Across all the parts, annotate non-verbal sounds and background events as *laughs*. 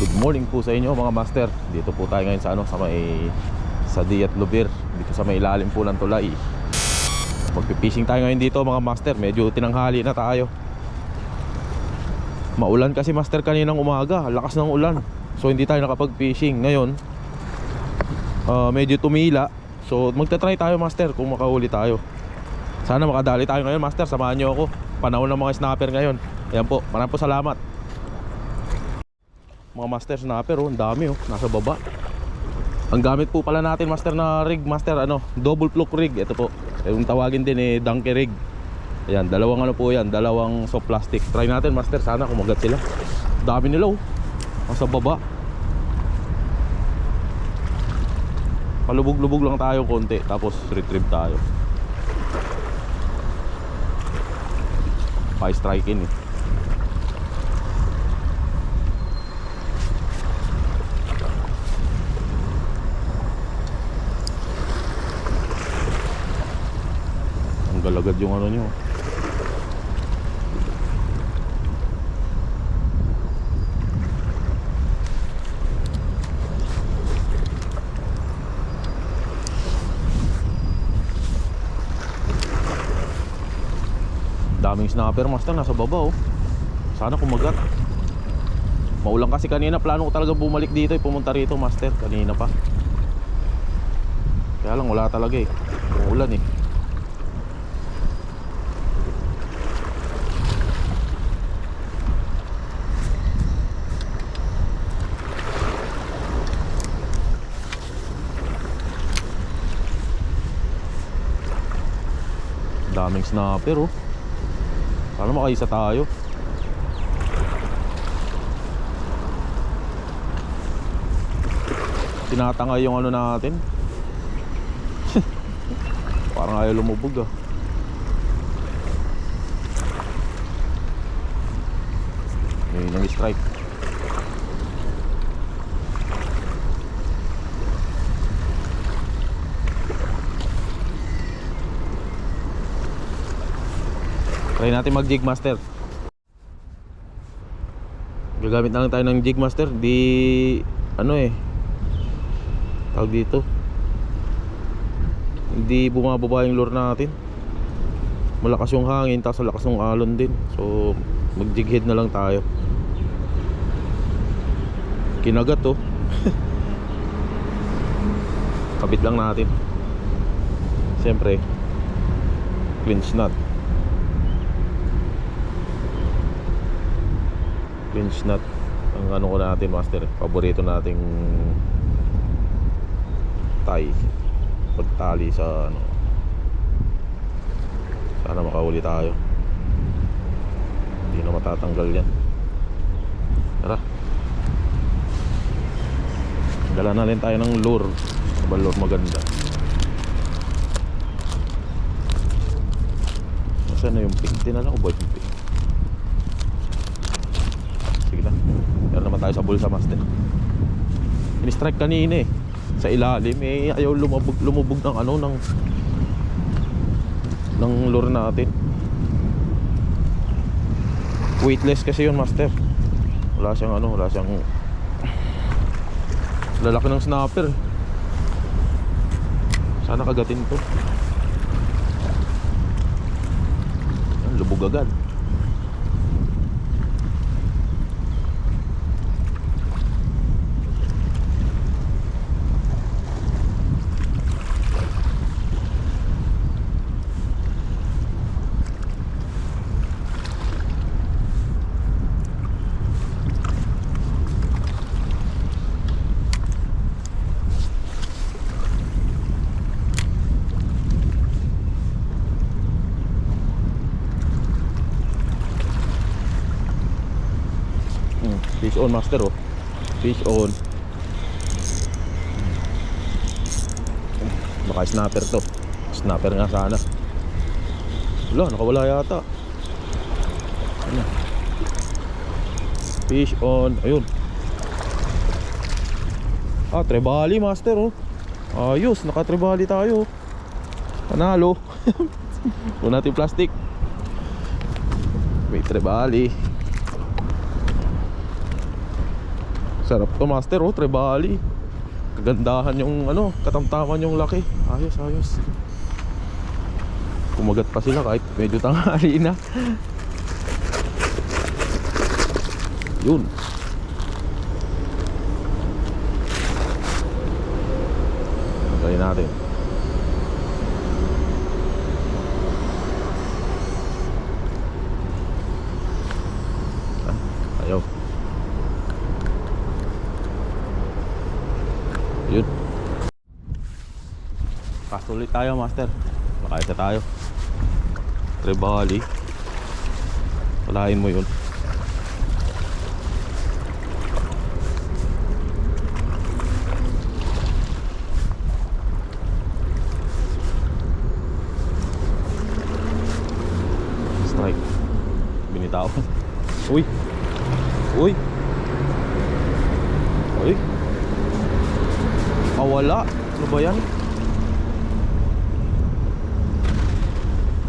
Good morning po sa inyo mga master. Dito po tayo ngayon sa ano sa may sa Diat Lubir, dito sa may ilalim po ng tulay. Magpi-fishing tayo ngayon dito mga master. Medyo tinanghali na tayo. Maulan kasi master kaninang umaga, lakas ng ulan. So hindi tayo nakapag-fishing. Ngayon, ah, medyo tumila. So magta-try tayo master kung makahuli tayo. Sana makadali tayo ngayon master, samahan niyo ako. Panahon ng mga snapper ngayon. Ayan po, maraming po salamat. Mga master snapper oh, ang dami oh, nasa baba. Ang gamit po pala natin master na rig, master ano, double fluke rig. Ito po. Yung tawagin din eh donkey rig. Ayan, dalawang ano po yan, dalawang soft plastic. Try natin master, sana kumagat sila. Dami nila oh. Nasa baba. Palubog-lubog lang tayo konti, tapos retrieve tayo. Pa-strike in eh. Galagad yung ano nyo. Daming snapper master nasa baba oh. Sana kumagat. Maulan kasi kanina plano ko talaga bumalik dito eh, pumunta rito master kanina pa. Kaya lang wala talaga eh. Umuulan eh. Daming snapper oh. Sana makaisa tayo. Tinatangay yung ano natin. *laughs* Parang ayaw lumubog ah. May nang strike. Try natin mag jig master. Gagamit na lang tayo ng jig master. Di ano eh. Tawag dito. Hindi bumababa yung lure natin. Malakas yung hangin tapos lakas ng alon din. So mag jig head na lang tayo. Kinagat oh. *laughs* Kabit lang natin. Siyempre, clinch knot. Clinch knot ang ano ko natin master paborito nating tie pagtali sa ano. Sana makahuli tayo. Hindi na matatanggal yan. Tara. Dala na rin tayo ng lure. Ano ba lure maganda? Saan na yung pink? Dinala ko ba yung pink Sige na. Meron naman tayo sa bulsa master. In-strike kanina eh. Sa ilalim eh ayaw lumubog lumubog ng ano ng ng lure natin. Weightless kasi yun master. Wala siyang ano, wala siyang lalaki ng snapper. Sana kagatin to. Lubog agad. Hmm, Fish on master oh. Fish on. Baka snapper to. Snapper nga sana. Wala, nakawala yata. Ano? Fish on. Ayun. Ah, trebali master oh. Ayos, naka-trebali tayo. Panalo. *laughs* Huwag natin plastic. May trebali. Sarap to master oh, Trebali. Kagandahan yung ano, katamtaman yung laki. Ayos, ayos. Kumagat pa sila kahit medyo tanghali na. Yun. Try natin. Ah, ayaw. Yun. Pass ulit tayo, master. Makaisa tayo. Trebali. Walain mo yun. Strike. Binitaw. *laughs* Uy. Uy. Mawala. Ano ba yan?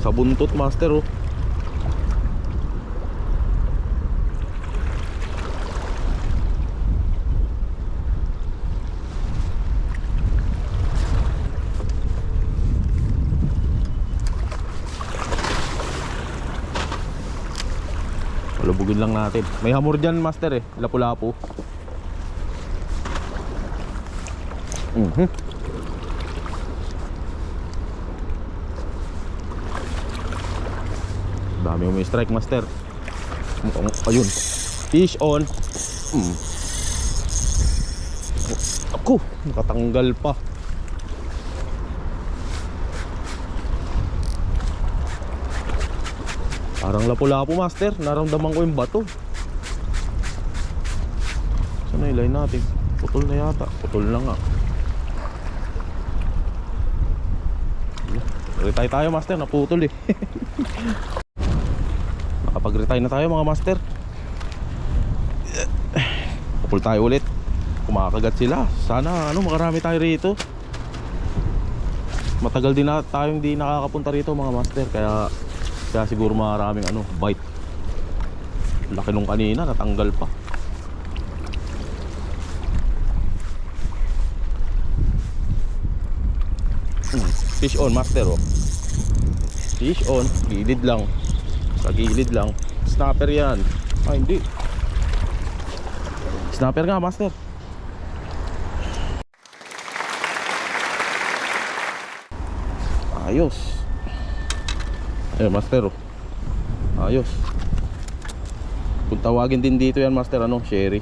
Sa buntot master oh. Palubugin lang natin. May hamor dyan master eh. Lapu-lapu. Mhm. Dami mo strike master. Ayun. Fish on. Mm. Ako, nakatanggal pa. Parang lapu-lapu master, naramdaman ko yung bato. Saan na yung line natin? Putol na yata. Putol na nga. Retire tayo master, naputol eh. *laughs* Nakapag-retire na tayo mga master. Pupul tayo ulit. Kumakagat sila. Sana ano, makarami tayo rito. Matagal din na tayo hindi nakakapunta rito mga master. Kaya kaya siguro maraming ano, bite. Laki nung kanina, natanggal pa. Hmm, Fish on master oh. Fish on, gilid lang. Sa gilid lang. Snapper yan. Ah, hindi. Snapper nga, master. Ayos. Ayun, master. oh. Ayos. Kung tawagin din dito yan, master, ano? Sherry.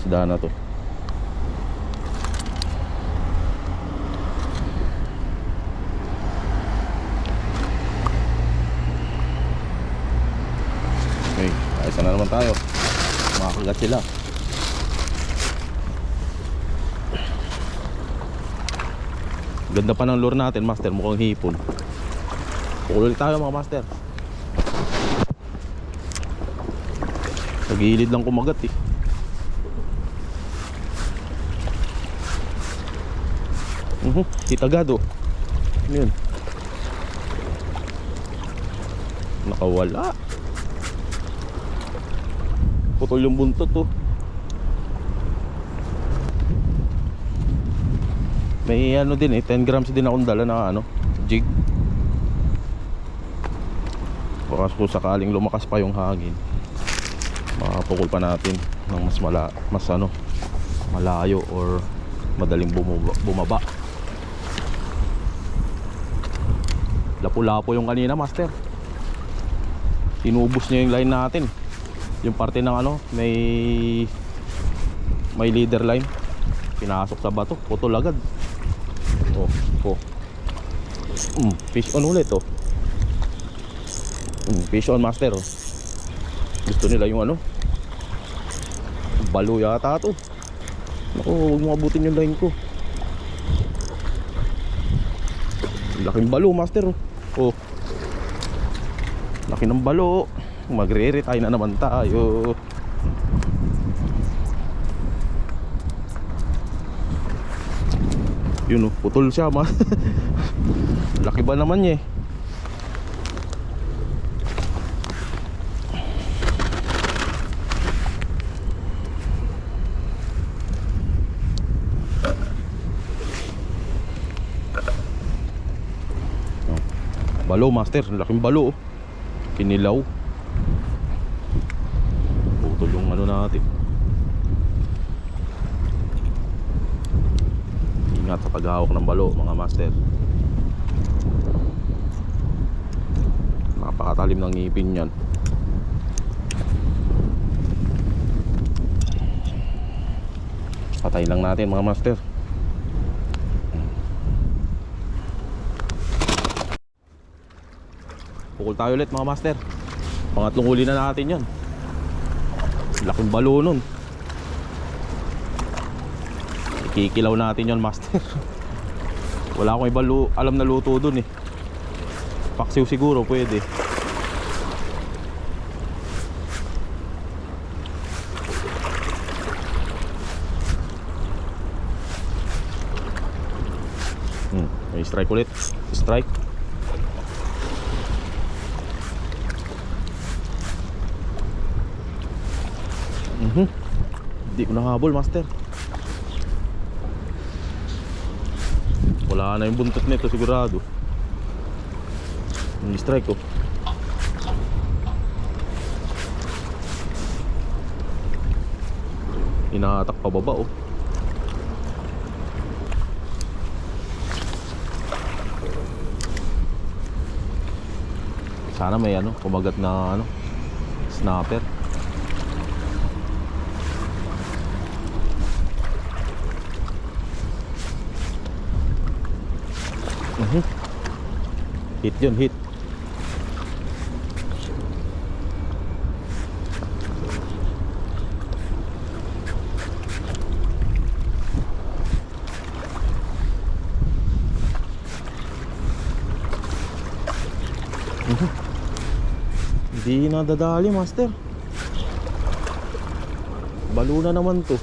Isda na to. Ayos na naman tayo. Makakagat sila. Ganda pa ng lure natin, master. Mukhang hipon. Pukul tayo mga master. Sa gilid lang kumagat eh. Mhm, kitagado. Ano yun? Nakawala. Putol yung buntot oh. May ano din eh, 10 grams din akong dala na ano, jig. Baka kung sakaling lumakas pa yung hangin, makapukul pa natin ng mas mala, mas ano, malayo or madaling bumaba. bumaba. Lapu-lapo yung kanina, master. Inubos niya yung line natin. Yung parte ng ano, may may leader line. Pinasok sa bato, putol agad. Oh, oh. Mm, fish on ulit oh. Mm, fish on master oh. Gusto nila yung ano? Balo yata to. Naku, huwag mo abutin yung line ko. Laking balo master oh. Oh. Laki ng balo magre-retire na naman tayo. Yun oh, putol siya ma. *laughs* Laki ba naman niya eh? Balo master. Laking balo oh. kinilaw. Putol yung ano natin. Ingat sa paghahawak ng balo mga master. Napakatalim ng ngipin yan. Patay lang natin mga master. Pukul tayo ulit mga master. Pangatlong huli na natin yan. Laking balo nun. Kikilaw natin yon master. *laughs* Wala akong iba alam na luto dun eh. Paksiw siguro pwede. Hmm, may strike ulit. Strike. Mhm. Hindi ko nahabol, master. Wala na yung buntot nito sigurado. Yung strike ko. Inahatak pa baba oh. Sana may ano, kumagat na ano, snapper. Mhm. Hit yun, hit. Mhm. Hindi nadadali, master. Balo na naman to.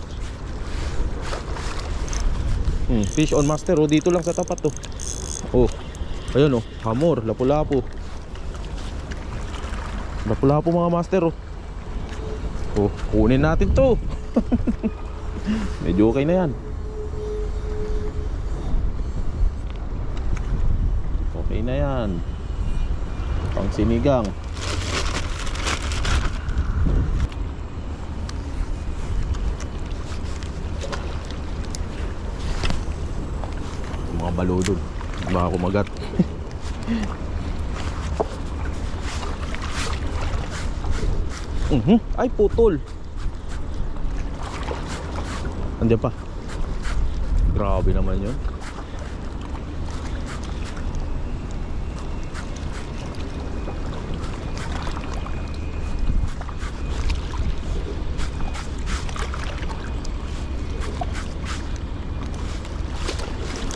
Hmm, fish on master, oh, dito lang sa tapat to. Oh, ayun oh, hamor, lapu-lapu. Lapu-lapu mga master oh. Oh, kunin natin to. *laughs* Medyo okay na yan. Okay na yan. Pang sinigang. Mga balo dun. Baka kumagat. Mhm. Ay, putol. Andiyan pa. Grabe naman yun.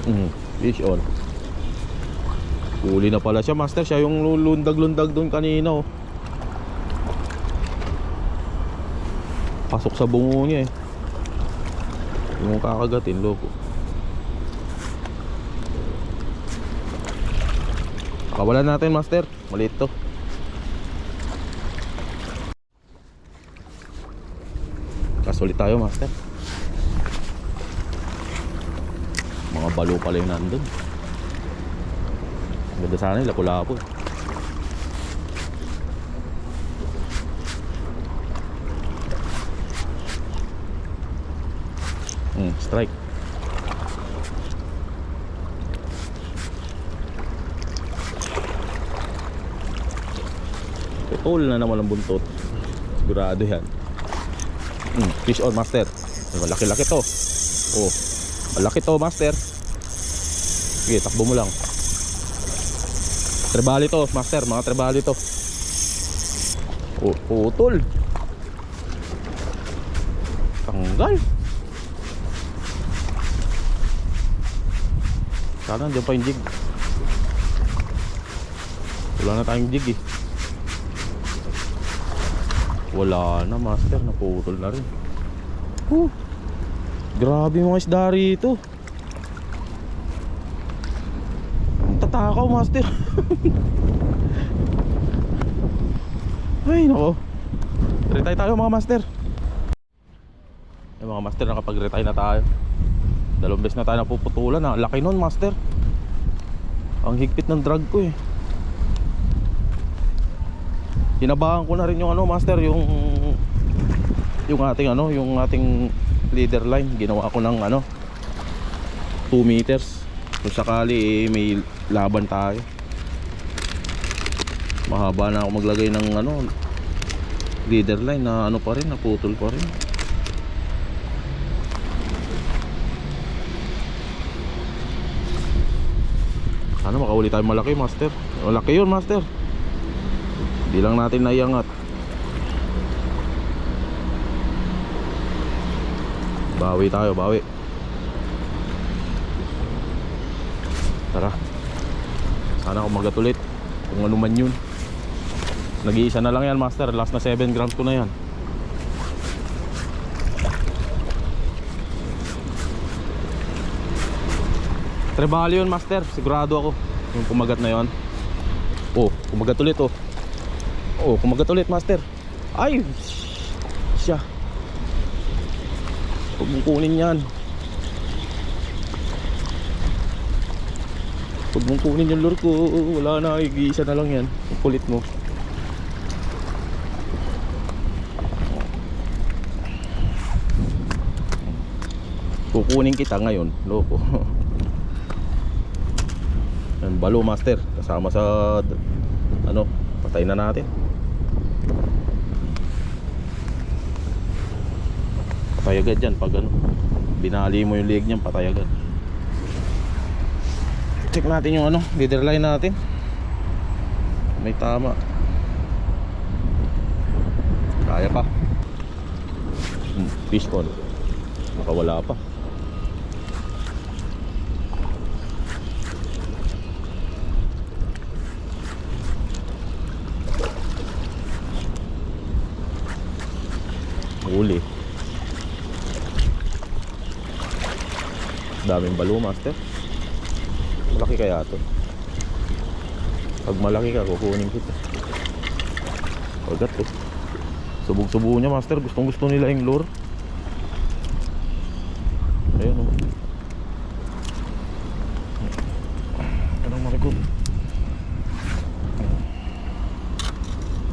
Mhm. Fish on. Huli na pala siya, master. Siya yung lundag-lundag doon kanina, oh. Pasok sa bungo niya, eh. Yung kakagatin, loko. Kawalan natin, master. Maliit to. Kasulit tayo, master. Mga balo pala yung nandun. Ganda sana yung lapu-lapu. Hmm, strike. Putol na naman ang buntot. Sigurado yan. Hmm, fish on master. Malaki-laki to. Oh, malaki to master. Sige, takbo mo lang. Trebali to, master, mga trebali to. Oh, putol. Tanggal. Sana nandiyan pa yung jig. Wala na tayong jig eh. Wala na, master. Naputol na rin. Huh. Grabe mga isda rito. Ang tatakaw, master. Ay, nako. Retire tayo mga master. Ay, mga master, nakapag-retire na tayo. Dalawang beses na tayo napuputulan. Ang laki nun, master. Ang higpit ng drag ko eh. Hinabahan ko na rin yung ano, master, yung yung ating ano, yung ating leader line. Ginawa ko ng ano 2 meters. Kung sakali eh, may laban tayo. Mahaba na ako maglagay ng ano leader line na ano pa rin, naputol pa rin. Sana makahuli tayo malaki, master. Malaki yun, master. Hindi lang natin naiangat. Bawi tayo, bawi. Tara. Sana kumagat ulit. Kung ano man yun. Nag-iisa na lang yan, master. Last na 7 grams ko na yan. Trebalo yun, master. Sigurado ako. Yung kumagat na yon. Oh, kumagat ulit, oh. Oh, kumagat ulit, master. Ay! Siya. Huwag mong kunin yan. Huwag mong kunin yung lure ko. Wala na, iisa na lang yan. Ang kulit mo. Kukunin kita ngayon, loko. *laughs* Yan, balo master, kasama sa ano, patay na natin. Patay agad yan pag ano, binali mo yung leg niyan, patay agad. Check natin yung ano, leader line natin. May tama. Kaya pa. Hmm, fish on. Nakawala pa. Huli. Daming balo, master. Malaki kaya to. Pag malaki ka, kukunin kita. Pagkat eh. Subog-subo niya, master. Gustong gusto nila yung lure. Ayun oh. Anong marikot?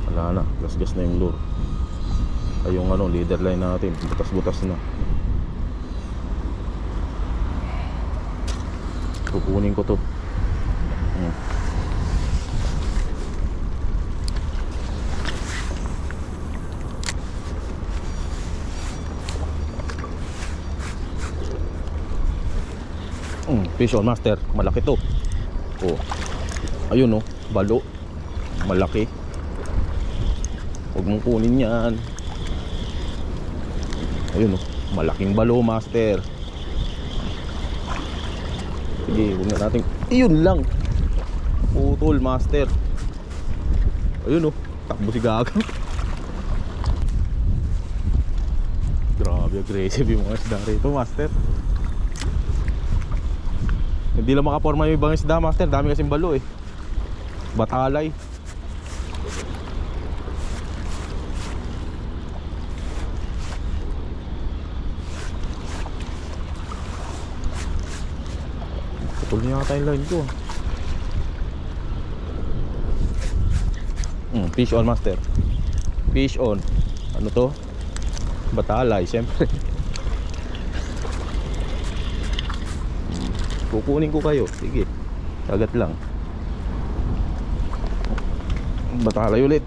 Wala na. Gasgas na yung lure ay yung ano leader line natin butas-butas na kukunin ko to. Hmm. Hmm, fish on master malaki to. Oh ayun oh balo. Malaki. Huwag mong kunin yan. Ayun oh, malaking balo master. Sige, huwag na natin. Iyon lang. Putol master. Ayun oh, takbo si Gaga. *laughs* Grabe aggressive yung mga isda rito master. Hindi lang makaporma yung ibang isda master, dami kasing balo eh. Batalay. Niya yata yung line ko. Hmm, fish on master. Fish on. Ano to? Batalay, siyempre. Hmm, Kukunin ko kayo. Sige. Kagat lang. Batalay ulit.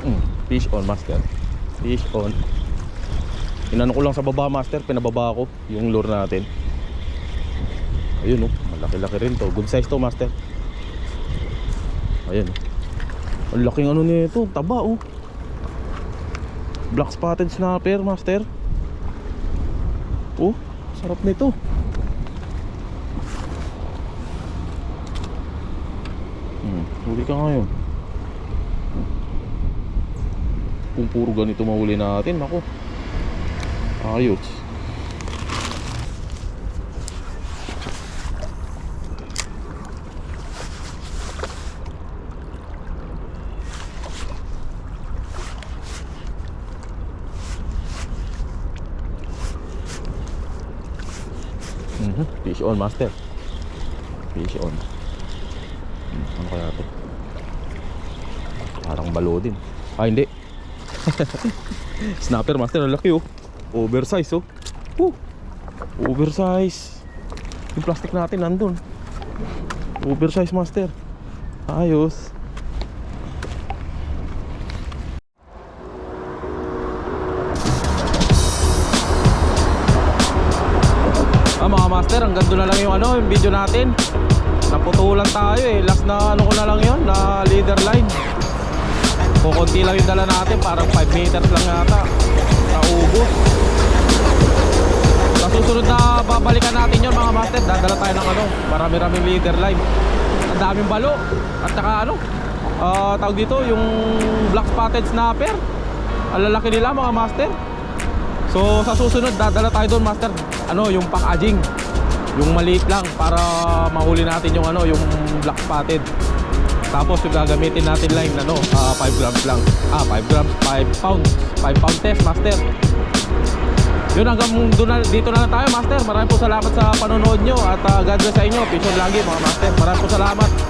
Mm, fish on master. Fish on. Inano ko lang sa baba master. Pinababa ko yung lure natin. Ayun oh. Malaki laki rin to. Good size to master. Ayun oh. ang laking ano nito. Taba oh. Black spotted snapper master. Oh sarap nito. Hmm, huli ka ngayon kung puro ganito mahuli natin nako ayos. Mm -hmm. Fish on master. Fish on. Hmm, Ano kaya ito? Parang balo din. Ah hindi. *laughs* Snapper, master. Ang laki, oh. Oversize, oh. Uh, oversize. Yung plastic natin nandun. Oversize, master. Ayos. Ah, mga master, hanggang doon na lang yung ano, yung video natin. Naputulan tayo eh. Last na ano ko na lang yon na leader line. Kukunti lang yung dala natin, parang 5 meters lang yata. Naubos. Sa susunod na babalikan natin yon mga master, dadala tayo ng ano, marami-raming leader line. Ang daming balo. At saka ano, ah, tawag dito, yung black spotted snapper. Ang lalaki nila mga master. So sa susunod dadala tayo doon master ano yung packaging yung maliit lang para mahuli natin yung ano yung black spotted tapos yung gagamitin natin line ano ah, 5 grams lang. Ah 5 grams 5 pounds. 5 pound test master. Yun hanggang doon na, dito na lang tayo master. Maraming po salamat sa panonood nyo at ah, God bless sa inyo. Peace on lagi mga master. Maraming po salamat